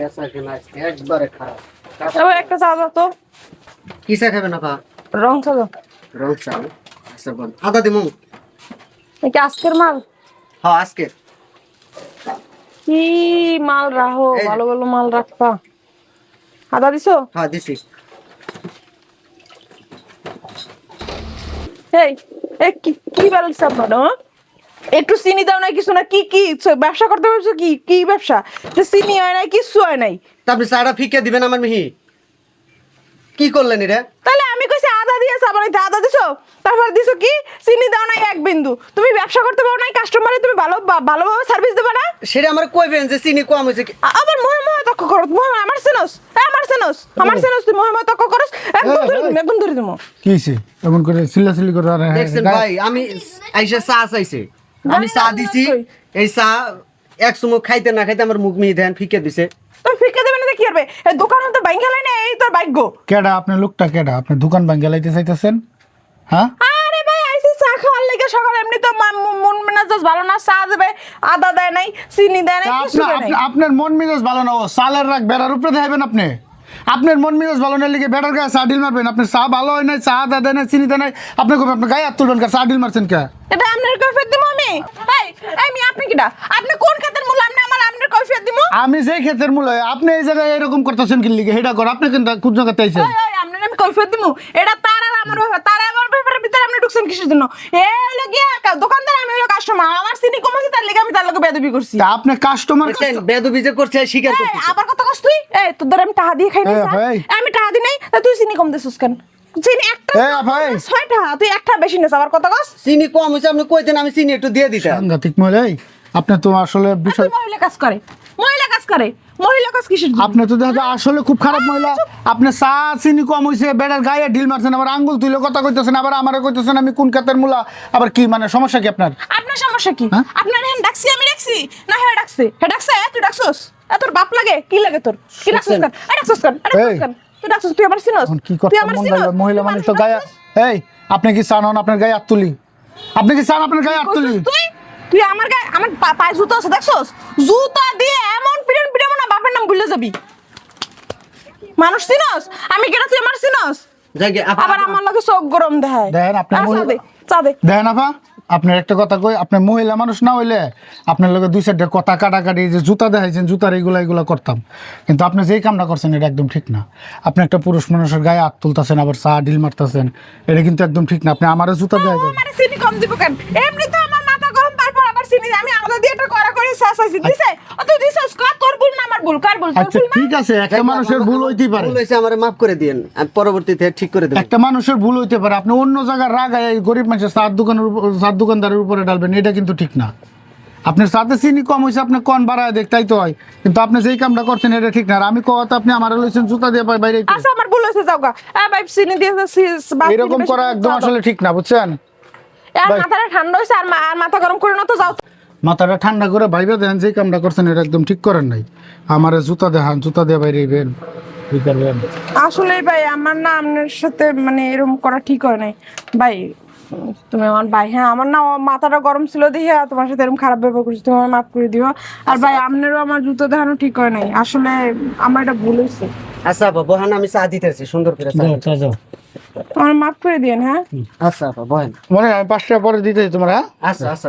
বেচা কেনা আজকে একবারে খারাপ এবার একটা চা দাও তো। কি চা খাবে না রং চা দাও। রং চা। আচ্ছা বল। আদা দিমু নাকি আজকের মাল? হ্যাঁ আজকে কি মাল রাখো ভালো ভালো মাল রাখবা। আদা দিছো? হ্যাঁ দিছি। এই কি কি ব্যালেন্স আপনার? একটু চিনি দাও না কিছু না কি কি ব্যবসা করতে পারছ কি কি ব্যবসা? যে চিনি হয় নাই কিছু হয় নাই। তারপরে চাটা ফিকে দিবেন আমার মিহি। কি করলেন এটা তাহলে আমি কইছি আদা দিয়ে চা বানাইতে আদা দিছো? তারপর দিছো কি? চিনি দাও নাই এক বিন্দু। তুমি ব্যবসা করতে পারো নাই কাস্টমারে তুমি ভালো ভালোভাবে সার্ভিস দেবে না? সেটা আমার কইবেন যে চিনি কম হয়েছে কি আ- আবার মহে মহে তক্ক করো মহে আমার সেনস এ, আমার সেনস আমার সেনস তুই মহে মহে তক্ক করস একদম ধরে তুমি একদম ধরে তুমি কি হয়েছে এমন করে চিল্লাচিল্লি করে আর দেখছেন ভাই আমি আইসা চা চাইছে। আমি চা দিছি। এই চা এক সময় খাইতে না খাইতে আমার মুখ মিহি দেন ফিকে দিছে। তুমি ফিকে দেবে না কি করবে? এই দোকান হতে বাইঙ্গা লাই না এই তোর ভাগ্য। কেডা আপনার লোকটা কেডা? আপনি দোকান ভাঙ্গে লাইতে চাইতেছেন? হ্যাঁ? আরে ভাই আইসি চা খাওয়ার লেগে সকালে এমনি তো মন- মেজাজ ভালো না চা দেবে আদা দেয় নাই চিনি দেয় নাই কিছু আপনার দেয় নাই। আপনার মন মেজাজ ভালো না ও সালের রাখ বেড়ার উপরে দেখাবেন আপনি? আপনার মন মেজাজ ভালো না লিখে ব্যাটার গায়ে চা ডিল মারবেন। আপনার চা ভালো হয় নাই চা দা দেয় না চিনি দেয় নাই আপনি কবে আপনার গায়ে হাত তুলবেন চা ডিল মারছেন কে? এটা আপনার কৈফিয়ত দিব আমি? এই এই মি আপনি কিটা আপনি কোন খাতের মূল? আপনি আমার আপনার কৈফিয়ত দিব আমি যেই ক্ষেতের মূল হয়, আপনি এই জায়গায় এরকম করতেছেন কি লিখে হেডা কর আপনি কিন্তু কোন জায়গাতে আইছেন? আপনার আমি কৈফিয়ত দিব এটা তার আর আমার তার আমার ব্যাপারের ভিতরে আপনি ঢুকছেন কিসের জন্য? এ হলো কা- দোকানদার আমি হলো কাস্টমার আমার চিনি কমেছে তার লেগে আমি তার লোকে বেদবি করছি। তা আপনি কাস্টমার বেদবি যে করছে স্বীকার এই, করতেছে। আবার কথা কস তুই? এই তোর দ্বারা আমি টাকা দিয়ে খাই? ভাই। আমি টাকা দিই নাই তা তুই চিনি কম দিছিস কেন? চিনি একটা ভাই। ছয়টা তুই একটা বেশি নেস আবার কথা কস? চিনি কম হয়েছে আপনি কইতেন আমি চিনি একটু দিয়ে দিতাম। সাংঘাতিক মহিলা এই, আপনি তো আসলে বিষয় মহিলা কাজ করে। মহিলা কাজ করে মহিলা কাজ কিসের আপনি তো দেখা আসলে খুব খারাপ মহিলা। আপনি চা চিনি কম বেড়ার গায়ে ঢিল মারছেন আবার আঙ্গুল কথা কইতেছেন আবার আমারে কইতেছেন আমি কোন কাতের মূলা আবার কি মানে সমস্যা কি আপনার? আপনার সমস্যা কি? হ্যাঁ? আপনার হ্যাঁ ডাকছি আমি ডাকছি। না হ্যাঁ ডাকছে হ্যাঁ ডাকছে তুই ডাকছস? তোর বাপ লাগে? কি লাগে তোর? কি ডাকছস কেন? এ ডাকছস কেন? এ ডাকছস কেন? তুই ডাকছস তুই আমার চিনস? কি মহিলা মানুষ তো গায়ে এই আপনি কি চান? আপনার গায়ে হাত তুলি। আপনি কি চান? আপনার গায়ে হাত তুলি। তুই? তুই আমার গায়ে আমার পায়ে জুতো আছে দেখছস? জুতা দিয়ে এমন পিটান পিটাবো না বাপের নাম ভুলে যাবি? মানুষ চিনস? আমি কেন তুই আমার চিনস? আবার আমার লাগে চোখ গরম দেখায়। দেখেন, চা চা দে। দেখেন আপা আপনার একটা কথা কই আপনি মহিলা মানুষ না হইলে আপনার লগে দুই সাইডে কথা কাটাকাটি যে জুতা দেখাইছেন জুতার এইগুলা এগুলা করতাম। কিন্তু আপনি যেই কামটা করছেন এটা একদম ঠিক না। আপনি একটা পুরুষ মানুষের গায়ে হাত তুলতেছেন আবার চা ডিল মারতেছেন এটা কিন্তু একদম ঠিক না। আপনি আমারও জুতা দেয় মানে চিনি কম দিব কেন? এমনি তো আমার মাথা গরম তারপর আবার চিনি। আমি আলাদা দিয়ে একটা করা করে শেষ হয়েছি দিছে? ও তুই কর ভুল? কার ভুল? আচ্ছা ঠিক আছে একটা মানুষের ভুল হইতেই পারে। ভুল হয়েছে আমার মাফ করে আমি পরবর্তীতে ঠিক করে দেবো। একটা মানুষের ভুল হইতে পারে। আপনি অন্য জায়গায় রাগায় এই গরিব মানুষের চার দোকানের উপর চার দোকানদারের উপরে ডালবেন এটা কিন্তু ঠিক না। আপনার সাথে চিনি কম হয়েছে আপনি কন বাড়ায় দেখ তাই তো হয়। কিন্তু আপনি যেই কামটা করছেন এটা ঠিক না। আর আমি কথা আপনি আমার লইছেন জুতা দিয়ে পাই বাইরে আচ্ছা আমার ভুল হয়েছে যাও গা। এ ভাই চিনি দিয়ে এরকম করা একদম আসলে ঠিক না বুঝছেন? আর। মাথাটা ঠান্ডা হয়েছে আর মাথা গরম করে না তো যাও মাথাটা ঠান্ডা করে ভাইবে দেন যেই কামটা করছেন এটা একদম ঠিক করেন নাই। আমার জুতা দেখান জুতা দিয়ে বাইরে বেন আসলে ভাই আমার না আপনার সাথে মানে এরকম করা ঠিক হয় নাই। ভাই তুমি আমার ভাই হ্যাঁ আমার না মাথাটা গরম ছিল দেখে তোমার সাথে এরকম খারাপ ব্যবহার করছি তুমি আমার মাফ করে দিও। আর ভাই আপনারও আমার জুতো দেখানো ঠিক হয় নাই। আসলে আমার এটা ভুল হয়েছে। আচ্ছা আপা বহান আমি চা দিতেছি সুন্দর করে চা দিতেছি। আমার মাফ করে দিন হ্যাঁ? আচ্ছা আপা বহেন। মনে আমি পাঁচটা পরে দিতে তোমার হ্যাঁ? আচ্ছা আচ্ছা